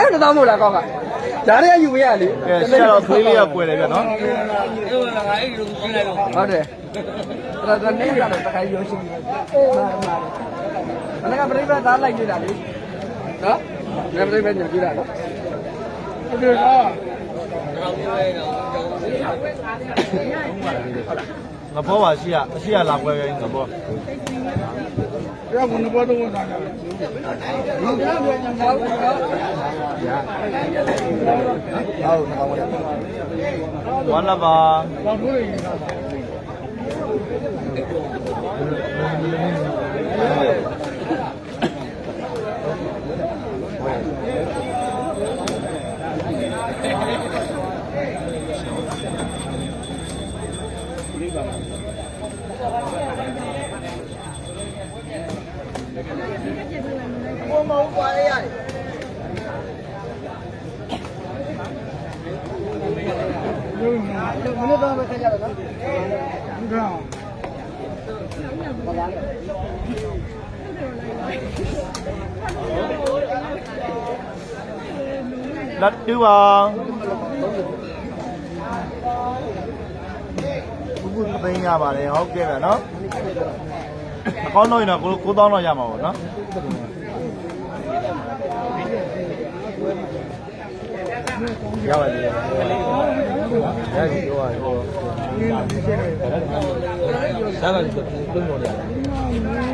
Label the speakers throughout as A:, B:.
A: သိန်းတစ်သောင်းမို့လားကောက်ကဂျားရဲယူမရလေ
B: ကဲဆရာတော်သွေးလေးကကွယ်တယ်ဗျနော်
A: ဟုတ်တယ်ဒါဒါနေရတယ်တခါရောရှိတယ်မှန်ပါမနေ့ကပြိပသားလိုက်နေတာလေနော်ငါပြိပညကြည့်တာနော်ဟုတ်တယ်ကော
B: ငဘောပါရှိရအရှိရလာကွယ်ပဲငဘော
A: ရဘုံဘောတော့ဝင်တာဟုတ်ကဲ့ဟုတ်ကဲ့ဟုတ်ကဲ့
B: ဝါလာပါ
A: ဘာလို့လဲမနေ့တော့ပဲခကြတယ်နော်ဟုတ်ကဲ့
B: လက် တူပါဘူးဘူးသိန်းရပါတယ်ဟုတ်ကဲ့ဗျနော်အကောင်းတော့ရင်တော့ကိုကိုတောင်းတော့ရမှာပေါ့နော်ရပါပြီရပြီတော့ဟို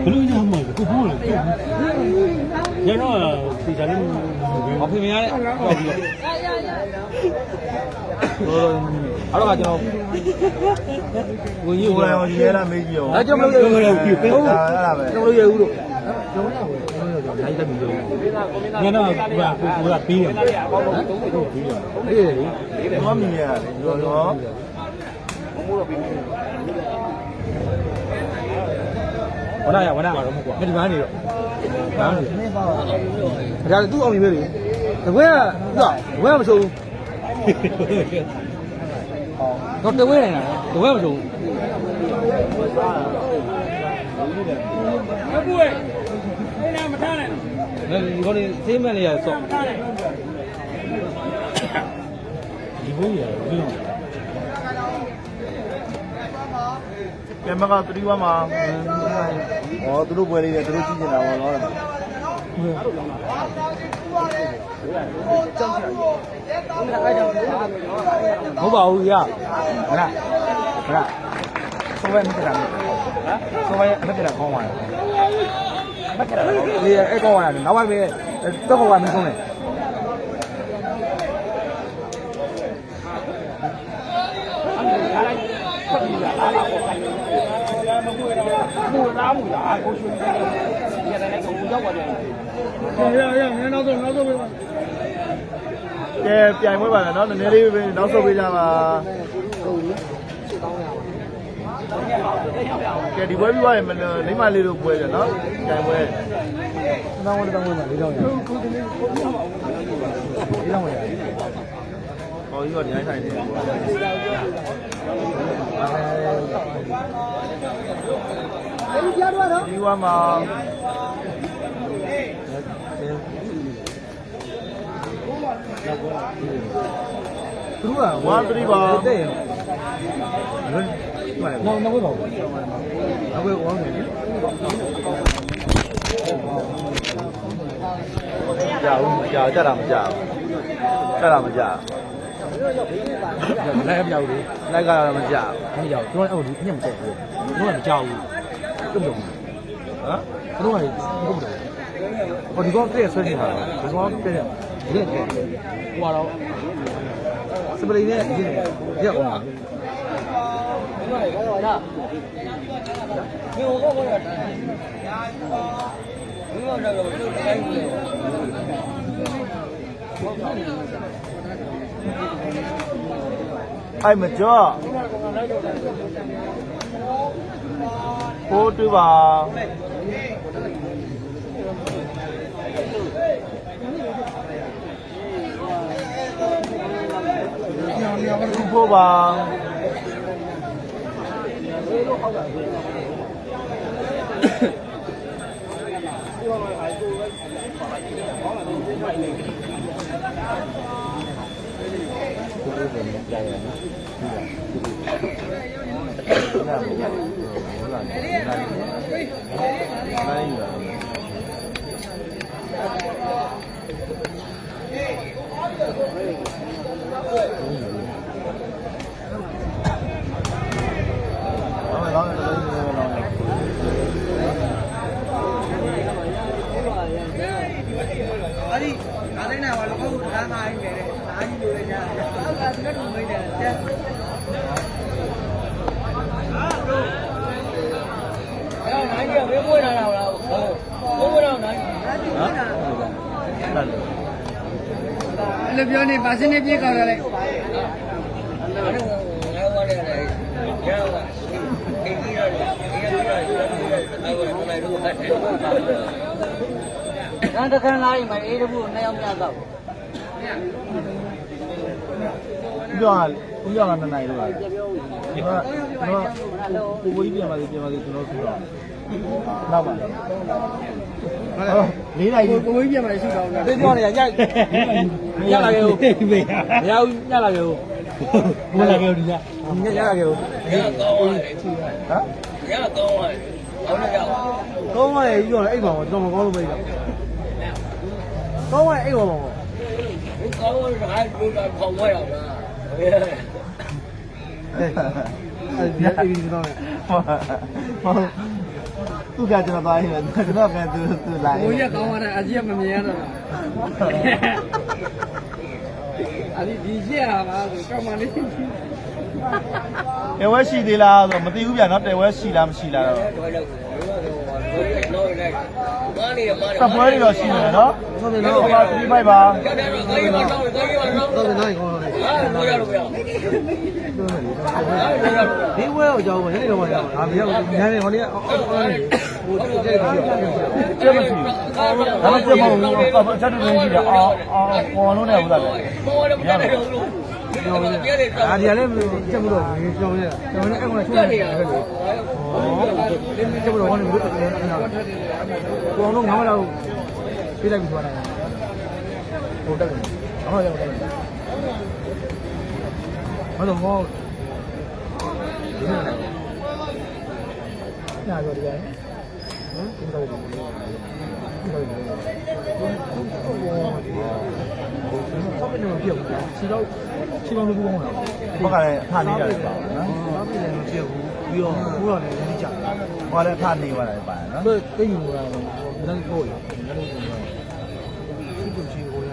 C: ဘလို့ညာမှာကိုဖို့လေ ကိုရတော့ဒီစားလေးမဖေမရတဲ့ပေါ့ပြီးတော့
A: အဲ့တော့ကျွန်တော်
C: ဝင်ကြီး
B: ကို
C: ကို
B: ယ်
C: လည်း
B: တိုင်ရေးလာမေးကြည့်အောင်
A: ဒါကြောင့်မလို့ရဘူး
C: ကိုလည်းပြီးပေး
B: ဟုတ်အဲ့ဒါပဲ
A: ကျွန်တော်ရဘူးလို့
C: နိုင်တယ်မလို့ညတော့ကကိုကိုကပေးတယ်ဟမ်ကိုပေးတယ်
A: အေးလေ
B: ဒီမမီရတယ်ရောရော
C: ဝနာရဝနာတော့မဟုတ်ကွာမဒီမနေတော့ဘာလို့
A: ဒါလည်းသူ့အောင်ပြီပဲလေတကွဲကသူ့တကွဲကမဆုံးတော့တကွဲနေတာတကွဲမဆုံး
C: ဒီကောလေးသေးမဲ့လေးရဆော့ဒီဘိုးရဘူး
B: ကင်မရာ3 1မှာဟောသူတို့ပွဲလေးတွေသူတို့ကြည့်နေတာပေါ့နော်
C: ဟုတ်ပါဘူးရဟလားဟလားဆိုပဲမကြတာဟမ်ဆိုပဲမကြတာခေါင်းပါလားမကြတာဒီအဲ့ကောင်းလာတယ်နောက်ပိုင်းပဲတော့ကောင်းမဆုံးနဲ့
A: ရရရနောက်တော့နောက်တော့ပဲ
B: ကဲပြိုင်ပွဲပါမယ်နော် နည်းနည်းလေးပဲနောက်ဆုတ်ပေးကြပါကဲဒီပွဲပြီးသွားရင်မလိမ့်မလေးတို့ပွဲကြနော်ပြိုင်ပွဲ
C: တောင်းဝင်တောင်းဝင်လေးတောင်းရလေးတောင်းရ
B: ဟောကြီးကဒီတိုင်းဆိုင်နေတယ်ဒီဝါ မှာ
C: သူက
B: ဝါ3ပါ
C: တဲ့နော်နော်ဘောအဝဲဝမ်းနေ
B: ကြာဘူးကြာကြတာမကြာဘူးကြတာမကြာ
C: လိုက်မကြောက်ဘူး
B: လိုက်ကတော့မကြာ
C: မကြောက်ကျွန်တော် အဲ့ဒီညမကြောက်ဘူးတို့ကမကြောက်ဘူးတုံ့တုံ
B: ဟမ်
C: တို့ကတုံ့တုံဟောဒီကောင်တဲ့ဆွဲနေတာဒီကောင်တဲ့ဒီကဟိုတော့စပရိနဲ့ဒီ ရက်အောင်
B: အဲ့ မကြော့ဟိုတူပါဖို့ပါ ဟုတ်တယ်တော့လည်းလောင်းတယ်
A: အဲ့ဒီငါးသိန်းနာပါလို့ဟုတ်ကဲ့ငါးရင်းတယ်အားကြီးလို့လည်းကြားတယ်အောက်ကဒီကတော့မင်းတယ်ကျန်အဲ့နိုင်ကြီးကဘေးပွေးလာတာလားဟုတ်ဘိုးဘွားတော့နိုင်အဲ့ဒီက
B: ဟုတ်တယ်
A: အဲ့လိုပြော နေပါစင်းနေပြေးကောက်ရလိုက်ငါတခန်းလာရင်မအေးတဘူးနှစ်ယောက်မြတ်တော့
B: ပြောရဦးပြောရနှစ်နိုင်လို့ရတယ်ကျွန်တော်ကိုကိုကြီးပြန်ပါသေးပြန်ပါသေးကျွန်တော်ဆိုတော့နောက်ပါလေး နိုင်
A: ကိုကိုကြီးပြန်มาရှိတော့လား
C: သိပြောနေရညညလာခဲ့ဦးမရဘူးညလာခဲ့ဦးဘယ်လာခဲ့ဦးဒီညညညလာခဲ့ဦး
B: ဟမ်
C: ကောင်းပါလေကြီးတော့အိတ်ပါတော့ကျွန်တော်မကောင်းလို့ပဲကြီးကောင်းပါအိတ်ပါပါအဲ့ဒီအိတ်တော့
B: ဟုတ် သူကကျွန်တော်သွားရင်ကျွန်တော်ကသူသူလာရင်
A: ကိုကြီးကကောင်းသွားတယ်အကြီးကမမြင်ရတော့လားအဲ့ဒီဒီရှက်ဟာပါဆိုကောင်းပါလေ
B: တဲဝဲရှိသေးလားဆိုမသိဘူးဗျာနော်တဲဝဲရှိလားမရှိလားတော့စပွဲတွေတော့ရှိနေတယ်နော်ဆိုတယ်နော်ပါ3 5ပါ
C: တော့နိုင်ကောင်းတော့ ဒီဝဲတော့ကြောင်းပါညနေတော့မှကြောင်းအာမရောက်ညနေဟိုနေ့အော်အော်နေဟိုတိတ်ပြီးတော့
B: ကျက်မရှိဘူးဒါမှကျက်မဟုတ်ဘူးအချက်တူနေရှိတယ်အာအာပေါ်လုံးနဲ့ဟုတ်တာပဲရတယ်
C: ပြောနေအာဒီကလည်းချက်မလို့ပြောနေတာပြောနေအဲ့ကောင်ချုံးနေတယ်ဟောချက်မလို့ဟောနေဘူးတော်တော်တော့ငါမလာဘူးပြလိုက်ပြီးသွားတာဟိုတက်တယ်ဟောရောက်တယ်ဟောတော့ ဟောဒီနေ့ညာရောဒီကဟမ်ဒီတော့ဒီတော့ဒီတော့ဘယ်လိုပြောလဲခြေတော့ခြေပေါင်းလို့ပြောင်းတာ
B: ဘက်ကလည်းအဖနေရတယ်ပါနော်
C: ဘာဖြစ်လဲမဖြစ်ဘူးပြီးတော့ဘိုးတော်လည်းလည်းကြတယ်
B: ဟောလည်းအဖနေသွားတယ်ပါနော်
C: ဘယ်သိယူလာတော့မင်းကိုရမင်းကိုရရှိကိုရှိကိုရ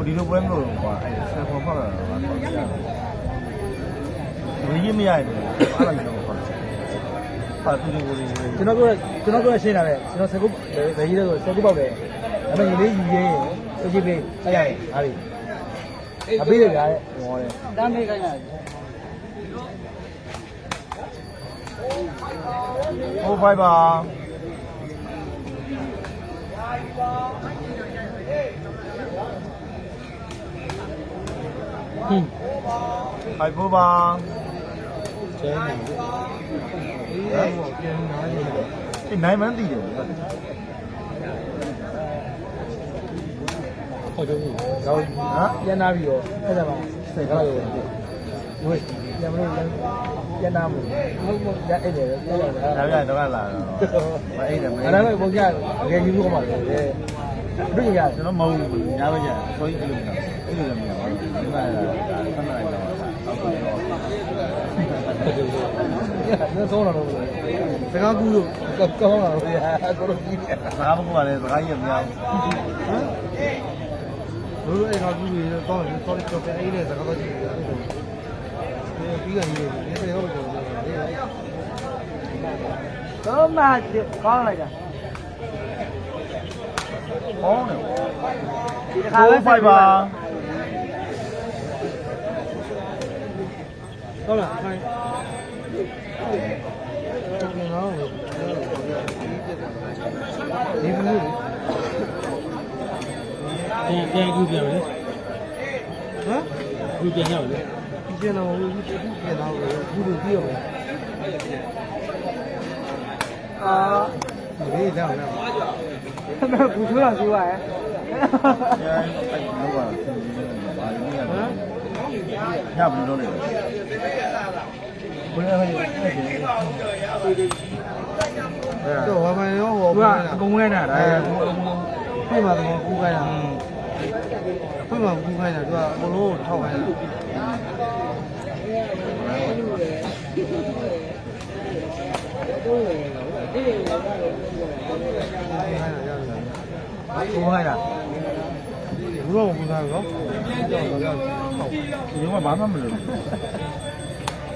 B: ဟိုဒီလိုပွဲမလို့ကွာအဲ့ဆယ်ပေါ်ဖောက်လာတော့ပါတော့ဝင်းကြီးမရရင်အဲ့လိုမျိုးပေါ့ပါတူတူကိုလေး
C: ကျွန်တော်ကကျွန်တော်ကရှင်းလာတယ်ကျွန်တော်စကုပ်ဗေကြီးတော့စကုပ်ပေါက်တယ်ဒါပေမဲ့ညီလေးယူရင်းစကြည့်ပေးဆက်ရတယ်ဟာပြီအပေးတယ်ကြာတဲ့ဟောတယ်
A: တမ်းမေးခိုင်းရတယ်
B: ဟိုဘိုင်ပါဟင်းဘို င်ဖို့ပါ
C: ကျဲနေတယ်ဟောပြန်နားနေတယ်
B: ဒီနိုင်မှန်းတည်တယ်
C: ဟောကြည့်တော့
B: ဟမ်
C: ပြန်နာပြီးတော့အဲ့ဒါမှဆက်ကားလို့ဝေးပြန်မလို့ပြန်နာမှုဟုတ်ပေါ့ရအဲ့တယ်ပြောရတာ
B: ဒါပြတော့လာတော့မ အိတ်တယ်မအိ
C: အဲ့
B: တ်
C: ဒါပဲပုံကြငယ်ကြီးဘူးကမှလည်းတို့ရ
B: ကျွန်တော်မဟုတ်ဘူးညားပဲညာဆိုရင်ဒီလိုအဲ့လိုလည်းမရပါဘူးဒီမှာဆမ်းလိုက်တော့
C: တယ်ဆုံးလာတော့စကားကူးလို့ကောင်းလာတော့ရကိုလိုကြီးတယ်
B: စကားမကူပါနဲ့စကားကြီးမများ
C: ဟမ်ဘလို့အဲ့ကားကူးပြီးတော့တယ်ဆော်ရီတော့အဲ့ဒီစကားတော့ကြည့်ရတယ်ပြီးကနေဒီစေတော့ကြောတယ်
A: တော့မှကောင်းလိုက်တာ
B: ဟောင်းတယ်
A: ဒီတစ်
B: ခါ
A: ခါ
B: ပဲ
A: ပဲ
B: ဖိုက်ပါ
C: ဟုတ်လားခိုင်းကျွန်တော်ဒီဘူးပြန်ပြန်ကူပြန်လေဟမ်ကူပြန်ရောက်လေပြန်တော့ဘူးပြန်တော့ဘူးဘူးပြီးရော
A: အာ
C: ဒီတော့နော်
A: ဘူးထွန်းလာကြည့်ပါရဲ့
B: လောကဘာလို့လဲ ညဘယ်လိုလုပ်လဲဘယ်လိုလဲအဲ့ဒီ
D: တော့ဘာမှရော
C: သူ
D: ဟော
C: ကအကုန်လဲနေတာဒါ
D: ပြမှာတော့ကူခိုင်းတာပြမှာကူခိုင်းတာသူကအကုန်လုံးထောက်ခိုင်းတာကူခိုင်းတာရတယ်ဘူးတော့ကူခိုင်းတော့ ကြောက်တော့ကြောက်ထောက်
B: ဒီကဘာမှမလုပ်ဘူး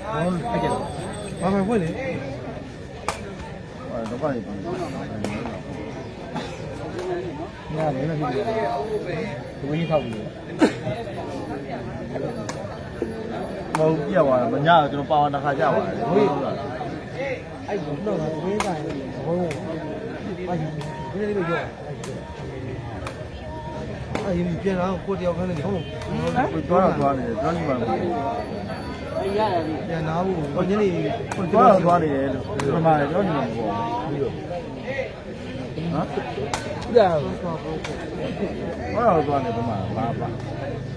D: ဘာလို့ဖြစ်ကြလဲဘာမှဖွင့်လေ
B: အဲ့တော့ကနေပြီ
C: ညာမင်းလည်းဖြစ်တယ်ဒီဝင်းထောက်ပြီး
B: မဟုတ်ပြသွားတာမညကျွန်တော်ပါဝါတစ်ခါကြာပါတယ်ဟုတ်လား
D: အဲ့တော့ဝင်းတိုင်းဟိုအဲ့ဒီဒီလိုကြော အဲ့ဒီပြန်လာကိုတယောက်ခန်းနေဟုတ်
B: ကိုသွားတော့သွားနေတယ်သွားနေမှာမဟုတ်ဘူး
D: ပြန်လာဘူးဟိုညနေ
B: ကိုသွားတော့သွားနေတယ်လို့ဒီမှာလည်းသွားနေမှာမဟုတ်ဘူးဟမ်
C: ပြာ
B: သွားတော့သွားနေဒီမှာဘာပါ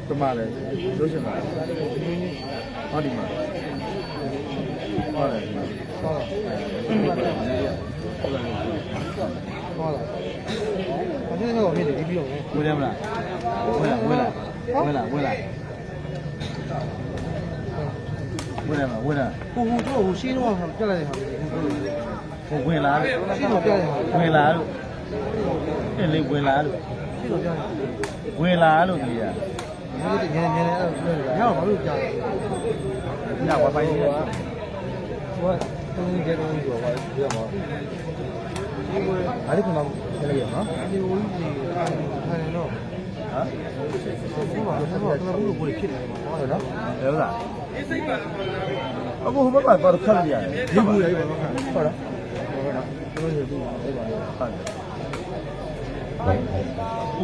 B: ဒီမှာလည်းလို့ရှင်ပါဟောဒီမှာဟောတယ်ဒီမှာ
D: ဟုတ်လားဟုတ်လား အပြင်ကတော့ဖြစ်တယ်ပြီးတော့
B: ဝင်ရမလားဝင်လာဝင်လာဝင်လာဝင်လာဝင်လာဝင်လာ
D: ဟိုဟိုတော့ဟိုရှင်းတော့ပြက်လိုက်တဲ့ဟာ
B: ဟိုဝင်လာလို့
D: ရှင်းတော့ပြက်လိုက်တဲ့ဟာ
B: ဝင်လာလို့အဲ့လေဝင်လာလို့
D: ရှင်းတော့ပြက်လိုက်
B: ဝင်လာလို့ကြီးရ
D: ဒီလိုညနေညနေအဲ့လိုညတော့ဘာလို့ကြားလဲ
B: ညဝပိုင်ကြီးရ
D: ဟိုကတုံးကျဲတုံးဆိုတော့ဘာပြောမှာဒီကို
C: အားလေးကတော့ ခလေးရနော်
D: ဒီဝင်းကြီးထိုင်နေတော့
B: ဟမ်
D: ဒီမှာတော့တော့ဘူးကိုဖြစ်နေမှာဟုတ်နော်
B: လဲလားအခုဟိုဘက်ကတော့ခက်လို့ရတယ်
D: ဒီဘူးရိုက်ပါတော့ခါ
B: ဟုတ်လား
D: ဟုတ်နော်တို့ရပြီဟုတ်ပါလား
B: ဟုတ်တယ်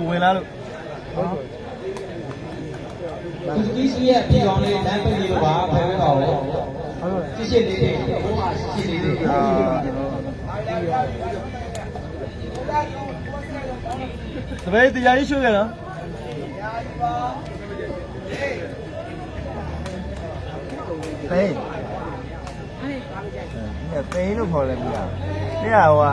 B: ဝင်လာလို့
E: ဒီဒီစီရဲ့ပြည်တော်လေးလမ်းပိတ်လို့ပါဖယ်ပေးပါဦး
D: ဟုတ်ကဲ့
E: ရှစ်ရှစ်လေးတွေဘုရားရှစ်ရှစ်လေးတွေ
B: အာ စပယ်တရားကြီးရှုခဲ့နော်ပိန်အဲပိန်လို့ခေါ်လဲမရဘူးတရားဟွာ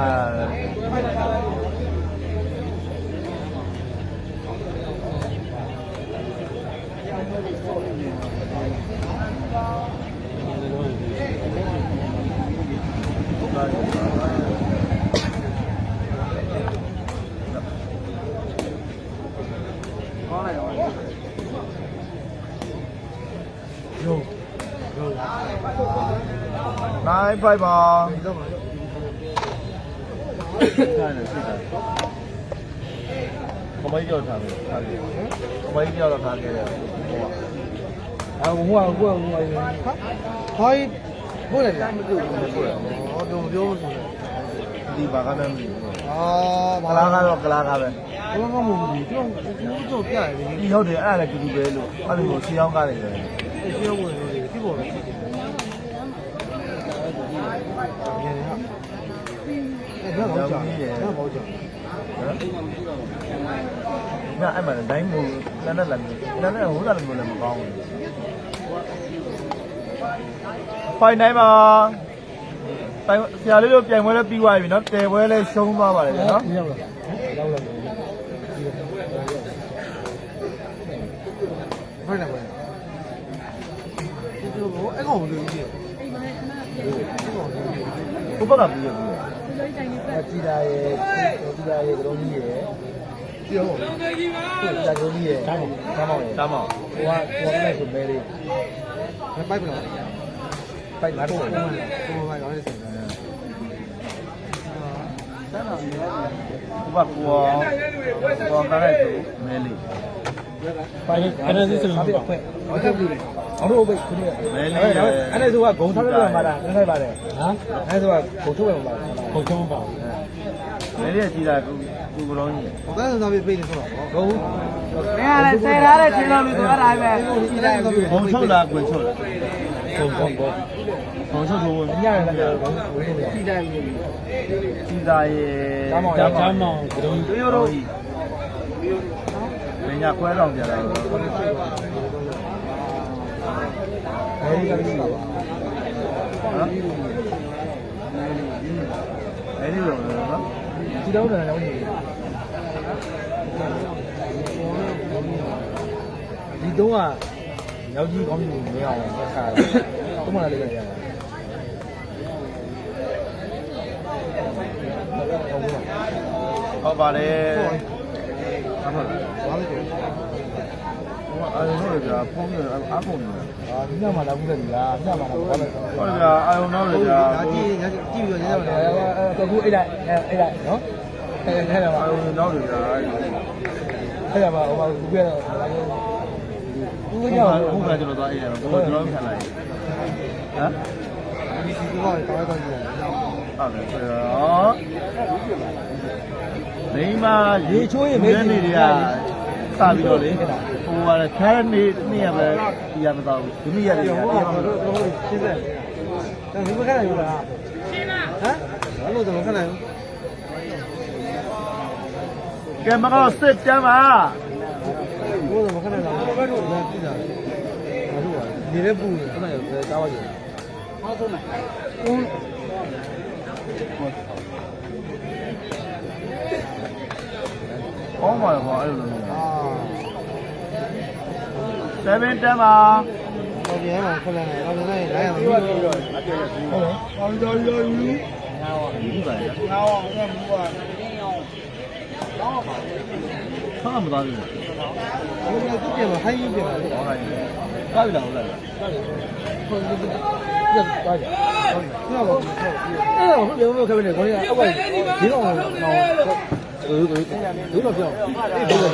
D: ဟုတ်ပါ
B: ဘူး 9 5ပါခမိုင်းကြောက်ထားတယ်ခမိုင်းကြောက်တော့ထားခဲ့တယ်ဟိုက
C: အဲဟိုကဟိုကဟိုက
D: ဟိုဘိုးလည်းလာမကြည့်ဘူးဘိုးလည်းဟောတော့ပြောလို့
B: ဒီဘာကမှမဖြစ်ဘူး
D: အာ
B: ဘာလာကတော့ကလာကပဲ
D: ဘာမှမဟုတ်ဘူးသူကသူ့ကိုပြရတယ်ဒီ
B: ဟုတ်တယ်အဲ့ဒါလည်းကြည့်ကြည့်ပဲလို့အဲ့လိုဆီအောင်ကားတယ်
D: လေဆီအောင်ဝင်လို့ဒီပေါ်ပဲဖြစ်တယ် ညနေဟာအဲ့ဒါဘောကြော။ဒါဘောကြော
B: ဟမ်ညအဲ့မှာဒိုင်းမို့လမ်းနဲ့လမ်းနဲ့လမ်းနဲ့ဟိုစားလည်းမျိုးလည်းမကောင်းဘူးဖိုင်နိုင်ပါတိုင်ဆရာလေးတို့ပြိုင်ပွဲလည်းပြီးသွားပြီနော်တယ်ပွဲလည်းရှုံးသွားပါလေနော်
C: ဒီရောက်လာရောက်လာ။
D: ဖိုက်နေပါလား။ဒီလိုဘောအဲ့ကောင်လို့ကြီး။
B: ဘုဘကပြီးရပြီ
C: ကြည်တာရဲ့ကြည်တာရဲ့ကလုံးကြီးရဲ့
D: ပြော
C: ကြည်တာကလုံးကြီးရဲ့ကားမောင်ကားမောင်ရဲ့
B: တားမောင်
C: ဟိုကဟိုကလည်းဆိုမဲလေး
D: မပိုက်ပလား
C: ပိုက်လာတော့။
D: ဟိုမှာဟိုမှာရောင်းနေစမ်း။
B: ဘုဘကောကောကားလိုက်ဆိုမဲလေး
C: ပိုက်ကနေစစ်စလုံးပါခွဲ့ဘာဖြစ်ပြီ အောင်တော့ဘိတ်ခုနေအဲ့ဒါဆိုကဂုံထားလို့မှာတာနည်းနည်းပါတယ်ဟမ်အဲ့ဒါဆိုကဂုံထုတ်မှာဂုံထုတ်မှာ
B: မဲလေးကြည်တာကူကူကလုံးကြီး
D: ဟိုကစားစားပြီးပြေးနေဆိုတော့
C: ဂုံ
A: မင်းကလည်းဆယ်ထားတဲ့ချင်းလုံးလို့ဆိုရတာပဲ
D: ဒီတိုင်းတော့
B: ဘုံချုပ်လားကွင်ချုပ်လား
C: ဂုံဂုံဂုံ
B: ဘုံချုပ်လို့
C: ညရတယ်လည်းဂုံဂုံနေတယ်
A: ဒီတိုင်းမျိုး
B: ကြည်တာရဲ့
C: ကားမောင်ရဲ့ကားမောင်ကလုံး
B: တို့ရောကြီးမင်းညာခွဲဆောင်ကြတာတော့
C: အဲဒီကလေးကပါ
B: နော်အဲ့ဒီလိုနော်
C: ဒီတော့လည်းလုံးနေဒီတော့ကရောက်ကြီးကောင်းကြီးမရအောင်ဆက်ခါတယ်တော့မှလည်းရတယ်
B: ဟုတ်ပါတယ်
D: ဘာလို့ဘာလို့
B: အာရုံတော့ကြာဖုန်းရအားကုန်နေတယ်
C: အာဒီညမှာလာဘူးလေဒီလားညမှာလာဘာလဲ
B: ဟုတ်ကြာအာရုံတော့ကြာ
D: ညာကြည့်ညာကြည့်ပြီးတော့ညာတော့
C: အဲအခုအဲ့ဒါအဲ့ဒါနော်အဲ့ဒါအဲ့ဒါပါ
B: အာရုံတော့ကြာ
C: အဲ့ဒါပါဟိုမှာဘူးပြတော့လာလို့ဘူး
B: ဘု
C: က
B: ရား
C: ကြောက်
B: ဘုရားကျွန်တော်သွားအေးရတော့ကျွန်တော်ခံလိုက်ဟမ်
D: ဒီစီကတော့တောင်းတော့ကြည့်တယ်
B: ဟု တ်တယ်ဆိုတော့မိမနေတွေကစပြီးတော့လေဟိုကခဲနေနေ့ရပဲဒီရမတော့ဘူးဒီနေ့ရတယ်ဒီ
D: ဟို
B: နေ့
D: က
B: ရ
D: တော့တော့ရှင်းတယ်ဒါဒီဘက်ကနေယူတာဟမ်ဘာလို့တော့ခဏယူ
B: ကဲမကောစစ်တမ်းပါ
D: ဘိုးတော့ခဏလာဘယ်လိုလဲကြည့်တာဘာလို့လဲနေလည်းပူနေခဏယူတားပါကြည့်
B: ကောင်းပါတော့အဲ့လိုလို
D: အာ
B: 7တမ်းပါ
D: တော့ပြန်မှာခဏနေတော့လည်းလိုက်ရမှာဟုတ်တယ်
B: အောင်ကြော်ရောယူဒီပါလားငါအောင်ငါမူပါဆောင်းမသားဘူး
D: ဘိုးကသူ့ပြန်မှာဟိုင်းယူပြန်မှာလေ
B: ဟောလိုက်ကားပြီလားဟုတ်လား
C: ရက်သွားကြ
D: ဟုတ်ကဲ့ဟုတ်ကဲ့
C: အဲ့တော့ဘယ်လိုခက်နေခေါင်းကအောက်ကဒီတော့တော့ ဘူးဘူးဘူးတော့ပြောအဲ့ဒီလို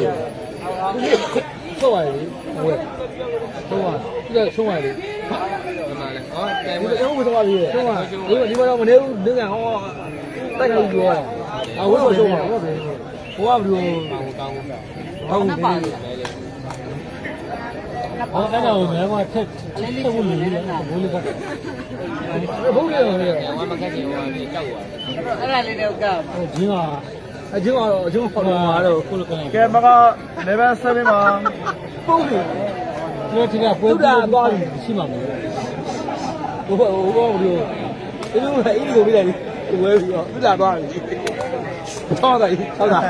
C: ဆောက်ရည်ဝယ်ဆောက်ရဒီကဆုံးရည်ဟောတယ်ဒီတော့ဘယ်သွားပြီဆုံးရဒီဒီတော့မနေဘူးဒီကဟောတိုက်ခိုက်ပြောတာအဝိဆိုဆုံးပါဘယ်ဘယ်ဟိုကဘယ်လိုတောင်းတောင်းတောင်းနေတယ်ဟောအဲ့တော့ငါကထက်ထက်ဖို့နေတယ်ဘိုးလေးကဘုန်းကြီးရောလေဝမ်းမကက်ကြီးဟိုကနေကြောက်သွားအဲ့ဒါလေးတော့ကဟိုဂျင်းက အဂျင်းကတော့အဂျင်းခေါ်တော့မှာတော့ခုလိုကနေ
B: ကဲမကော level 7ပါ
C: ပုံးတယ်ဒီထက်ကပွဲပြီးသွားပြီရှိမှာမဟုတ်ဟိုဟိုဟိုဒီလိုအဲ့ဒီကိုပြလိုက်ဒီဝဲပြီးတော့ပြလာသွားပြီထောက်တာထောက်တာ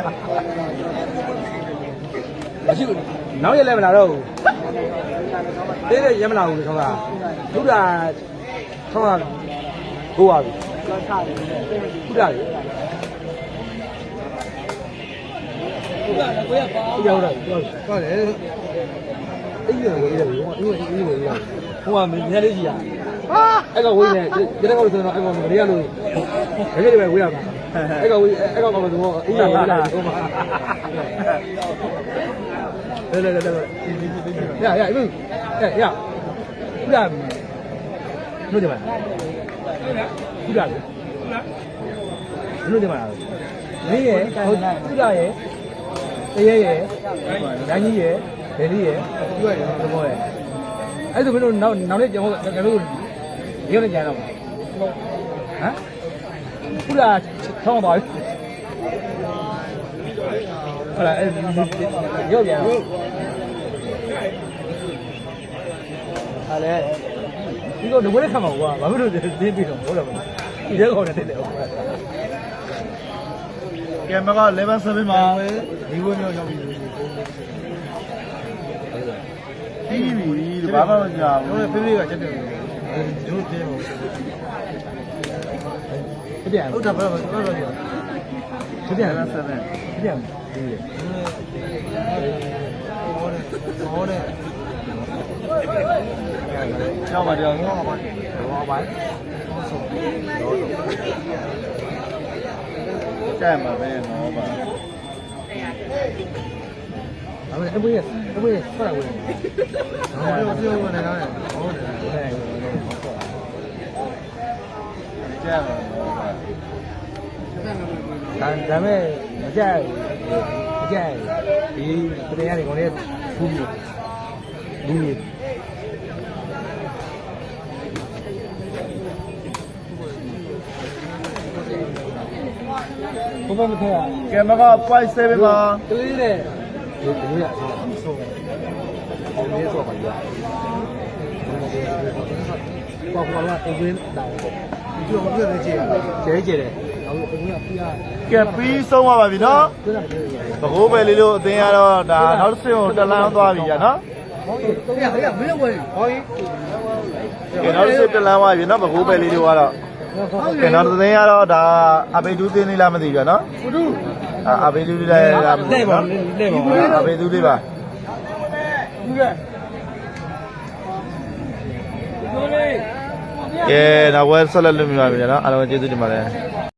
C: မရှိဘူးနောက်ရလဲမလာတော့ဘူးဒီနေ့ရမလာဘူးထောက်တာဒုတာထောက်တာဟိုပါပြီဒုတာလေဒုတာလ ရပါရောက်တော့
D: ဟုတ်တယ်
C: အဲ့ဒီကိုရေးတယ်ဟိုကအဲ့ဒီကိုရေးတယ်ဟိုကမြင်လေးကြီးอ่ะဟာအဲ့ကဝေးနေဒီတော့ဆိုတော့အဲ့ကောင်မရလို့တကယ်ပဲဝေးရမှာအဲ့ကောင်ဝေးအဲ့ကောင်ကတော့တော့အေးရရေးလာဟိုမှာလေလေလေရရဘူးရရဘူးလားလို့ကြပါဘူးလားလို့ကြပါလေးရဟုတ်ဘူးလားရ တရေရရန်ကြီးရဗယ်လေးရပြောရတယ်သဘောရအဲ့ဒါဘယ်လိုနောက်နောက်နေ့ကျွန်တော်ကျွန်တော်ရုပ်နဲ့ကြံတော့ဟမ်ခုလာထောင်းပါဟုတ်လားအဲ့ရုပ်ပြန်တော့ဟာလေဒီတော့ငွေနဲ့ခံမှာကွာဘာဖြစ်လို့တင်းပြီးတော့ဟုတ်တယ်မလားဒီရက်ခေါ်နေတယ်ဟုတ် ကဲ့
B: ကဲမကော level 7ပါ
D: ဒီဝဲမျိုးရောက်ပြီ
B: ပြီးပြီဒီဘာမှမကြောက်
D: တို့
B: ဘူး
D: ဖေးဖေးကချက်တယ်တို့တဲဟုတ်
C: ပြန်
D: ဟုတ်တာဘာလို့ဘာလို့ပြော
C: ပြန်
B: level 7
C: ပြန်ဒီလေ
D: ဟောတယ်
B: ကြောက်ပါကြောက်ဟောပါ
C: ဘောပါ
B: ကျဲမှာပဲဟောပါ
C: အဲ့ဒါအပွေးအပွေးဖတ်ရဝင်
D: ဟောပြောပြောနေတာဟောတယ်
B: ကျဲမှာဟောပါ
C: ဒါဒါမဲ့မကြိုက်မကြိုက်ဒီပြည်ရတယ်ကောင်လေးဘူးဘူး ဘူးဘုမမထဲက
B: ကဲမကော point 7ပါ
C: ကလေးနဲ့ဒီလိုရဆိုတော့ဒီလိုဆိုပါရပေါ့ပေါ့တော့အင်ဂျင်တောင်းပေါ့
D: ဒီလိုမပြည့်တဲ့ကြည့်ရ
C: ကျဲကျဲတယ်အခုအခုကပြရ
B: ကဲပြီးဆုံးသွားပါပြီနော်
C: ပြတာပြောရ
B: ဘကိုးပဲလေးလို့အတင်းရတော့ဒါနောက်တစ်ဆင့်ကိုတက်လန်းသွားပြီကြာနော်
D: ဟုတ်ကဲ့တော့ရရမင်းဝင်ဟောရင်
B: ကဲနောက်တစ်ဆင့်တက်လန်းသွားပြီနော်ဘကိုးပဲလေးတို့ကတော့ ကဲနောက်တစ်သိန်းရတော့ဒါအဘေဒူးတင်းလေးလားမသိဘူးကြာနော်
D: ဘုဒ္ဓ
B: အဘေဒူးလေးလားမသိ
C: လဲ
B: ဘူး
C: ပါ
B: နော်
C: လဲပါ
B: အဘေဒူးလေးပါကဲနောက်ဝဲဆက်လက်လွတ်မိပါပြီနော်အားလုံးကျေးဇူးတင်ပါတယ်